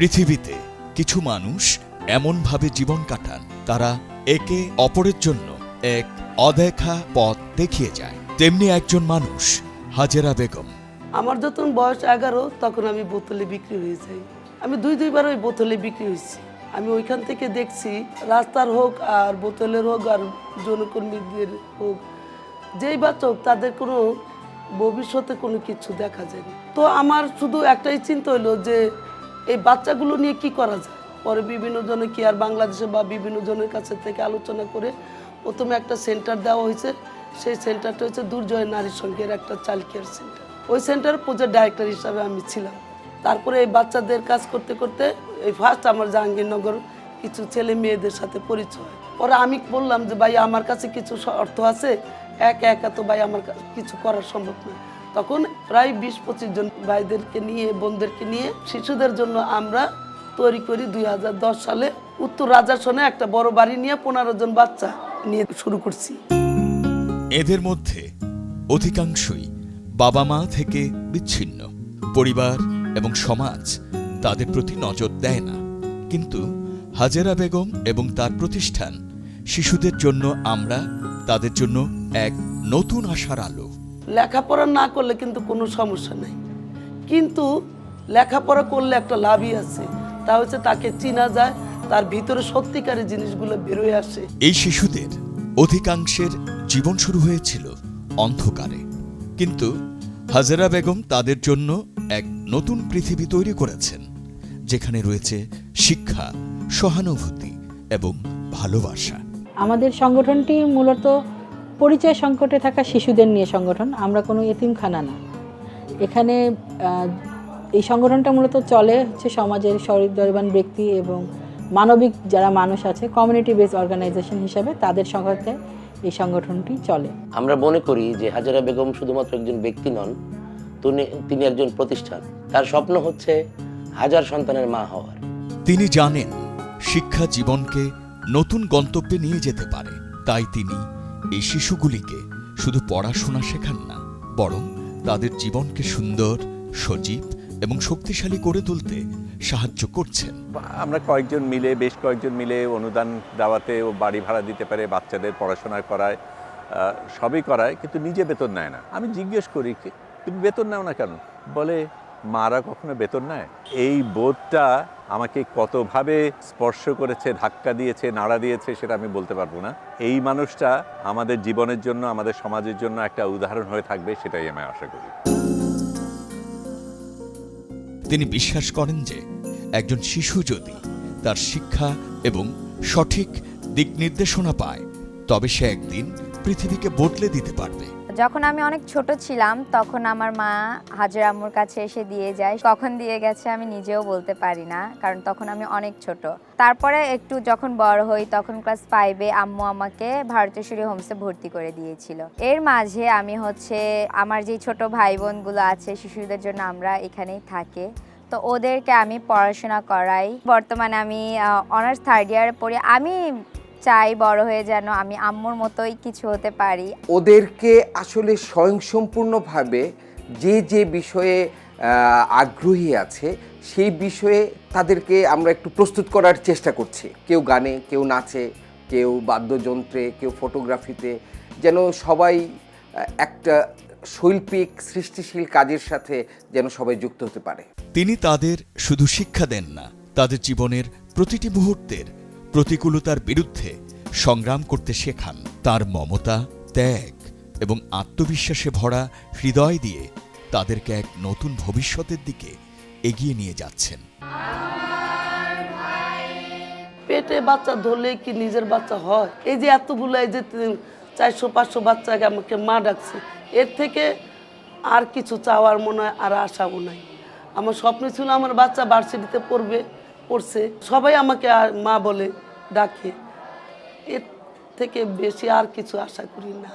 পৃথিবীতে কিছু মানুষ এমনভাবে জীবন কাটান, তারা একে অপরের জন্য এক অদেখা পথ দেখিয়ে যায়। তেমনি একজন মানুষ, হাজেরা বেগম। আমার যখন বয়স এগারো, তখন আমি বোতলে বিক্রি হয়ে যাই। আমি দুই দুইবার ওই বোতলে বিক্রি হয়েছি। আমি ওইখান থেকে দেখছি, রাস্তার হোক আর বোতলের হোক আর যৌনকর্মীদের হোক, যেই বাচ্চা হোক তাদের কোনো ভবিষ্যতে কোনো কিছু দেখা যায়নি তো আমার শুধু একটাই চিন্তা হলো যে এই বাচ্চাগুলো নিয়ে কি করা যায়? পরে বিভিন্ন জনে কি আর বাংলাদেশে বা বিভিন্ন জনের কাছে থেকে আলোচনা করে প্রথমে একটা সেন্টার দেওয়া হয়েছে। সেই সেন্টারটা হচ্ছে দুর্জয় নারী সংঘের একটা চাইল্ড কেয়ার সেন্টার ওই সেন্টার প্রজেক্ট ডাইরেক্টর হিসাবে আমি ছিলাম। তারপরে এই বাচ্চাদের কাজ করতে করতে এই ফার্স্ট আমার জাহাঙ্গীরনগর কিছু ছেলে মেয়েদের সাথে পরিচয়। পরে আমি বললাম যে, ভাই, আমার কাছে কিছু অর্থ আছে। একা একা তো ভাই আমার কিছু করা সম্ভব না। তখন প্রায় বিশ পঁচিশ জন ভাইদেরকে নিয়ে, বোনদেরকে নিয়ে শিশুদের জন্য আমরা তৈরি করি দুই হাজার দশ সালে উত্তর রাজাসনে একটা বড় বাড়ি নিয়ে পনেরো জন বাচ্চা নিয়ে শুরু করছি। এদের মধ্যে অধিকাংশই বাবা মা থেকে বিচ্ছিন্ন। পরিবার এবং সমাজ তাদের প্রতি নজর দেয় না। কিন্তু হাজেরা বেগম এবং তার প্রতিষ্ঠান শিশুদের জন্য আমরা তাদের জন্য এক নতুন আশার আলো। লেখাপড়া না করলে কিন্তু কোনো সমস্যা নেই। কিন্তু লেখাপড়া করলে একটা লাভই আছে। তা হচ্ছে তাকে চিনা যায় তার ভিতরে সত্যিকারের জিনিসগুলো বেরোয় আসে। এই শিশুদের অধিকাংশের জীবন শুরু হয়েছিল অন্ধকারে। কিন্তু হাজেরা বেগম তাদের জন্য এক নতুন পৃথিবী তৈরি করেছেন যেখানে রয়েছে শিক্ষা সহানুভূতি এবং ভালোবাসা। আমাদের সংগঠনটি মূলত পরিচয় সংকটে থাকা শিশুদের নিয়ে সংগঠন আমরা কোনো এতিমখানা না। এখানে এই সংগঠনটা মূলত চলে হচ্ছে সমাজের সরিদরবান ব্যক্তি এবং মানবিক যারা মানুষ আছে কমিউনিটি বেস অর্গানাইজেশন হিসাবে তাদের সংঘাতে এই সংগঠনটি চলে। আমরা মনে করি যে হাজারা বেগম শুধুমাত্র একজন ব্যক্তি নন তিনি তিনি একজন প্রতিষ্ঠান। তার স্বপ্ন হচ্ছে হাজার সন্তানের মা হওয়ার। তিনি জানেন শিক্ষা জীবনকে নতুন গন্তব্যে নিয়ে যেতে পারে তাই তিনি এই শিশুগুলিকে শুধু পড়াশোনা শেখান না, বরং তাদের জীবনকে সুন্দর, সজীব এবং শক্তিশালী করে তুলতে সাহায্য করছেন। আমরা কয়েকজন মিলে, বেশ কয়েকজন মিলে অনুদান দেওয়াতে ও বাড়ি ভাড়া দিতে পারে বাচ্চাদের পড়াশোনা করায় সবই করায়, কিন্তু নিজে বেতন নেয় না। আমি জিজ্ঞেস করি, "কি- তুমি বেতন নাও না কেন? বলে, মারা কখনো বেতন নেয়? এই বোধটা আমাকে কতভাবে স্পর্শ করেছে, ধাক্কা দিয়েছে, নাড়া দিয়েছে সেটা আমি বলতে পারব না। এই মানুষটা আমাদের জীবনের জন্য, আমাদের সমাজের জন্য একটা উদাহরণ হয়ে থাকবে সেটাই আমি আশা করি। তিনি বিশ্বাস করেন যে একজন শিশু যদি তার শিক্ষা এবং সঠিক দিক নির্দেশনা পায়, তবে সে একদিন পৃথিবীকে বদলে দিতে পারবে। যখন আমি অনেক ছোট ছিলাম, তখন আমার মা হাজার আম্মুর কাছে এসে দিয়ে যায়। কখন দিয়ে গেছে আমি নিজেও বলতে পারি না, কারণ তখন আমি অনেক ছোট। তারপরে একটু যখন বড় হই, তখন ক্লাস ফাইভে আম্মু আমাকে ভারতেশ্বরী হোমসে ভর্তি করে দিয়েছিল। এর মাঝে আমি হচ্ছে আমার যে ছোট ভাই বোনগুলো আছে, শিশুদের জন্য আমরা এখানেই থাকি। তো ওদেরকে আমি পড়াশোনা করাই। বর্তমানে আমি অনার্স থার্ড ইয়ারে পড়ি। আমি চাই বড় হয়ে যেন আমি আম্মুর মতোই কিছু হতে পারি। ওদেরকে আসলে স্বয়ংসম্পূর্ণভাবে যে যে বিষয়ে আগ্রহী আছে সেই বিষয়ে তাদেরকে আমরা একটু প্রস্তুত করার চেষ্টা করছি। কেউ গানে কেউ নাচে কেউ বাদ্যযন্ত্রে কেউ ফটোগ্রাফিতে যেন সবাই একটা শৈল্পিক সৃষ্টিশীল কাজের সাথে যেন সবাই যুক্ত হতে পারে। তিনি তাদের শুধু শিক্ষা দেন না তাদের জীবনের প্রতিটি মুহূর্তের প্রতিকূলতার বিরুদ্ধে সংগ্রাম করতে শেখান। তার মমতা, ত্যাগ এবং আত্মবিশ্বাসে ভরা হৃদয় দিয়ে তাদেরকে এক নতুন ভবিষ্যতের দিকে এগিয়ে নিয়ে যাচ্ছেন। পেটে বাচ্চা ধরলে কি নিজের বাচ্চা হয়? এই যে এতগুলো, এই যে চারশো, পাঁচশো বাচ্চাকে আমাকে মা ডাকছে, এর থেকে আর কিছু চাওয়ার মনে হয়, আর আশাও নাই। আমার স্বপ্ন ছিল আমার বাচ্চা ভার্সিটিতে পড়বে। পড়ছে, সবাই আমাকে আর মা বলে ডাকে। এর থেকে বেশি আর কিছু আশা করি না।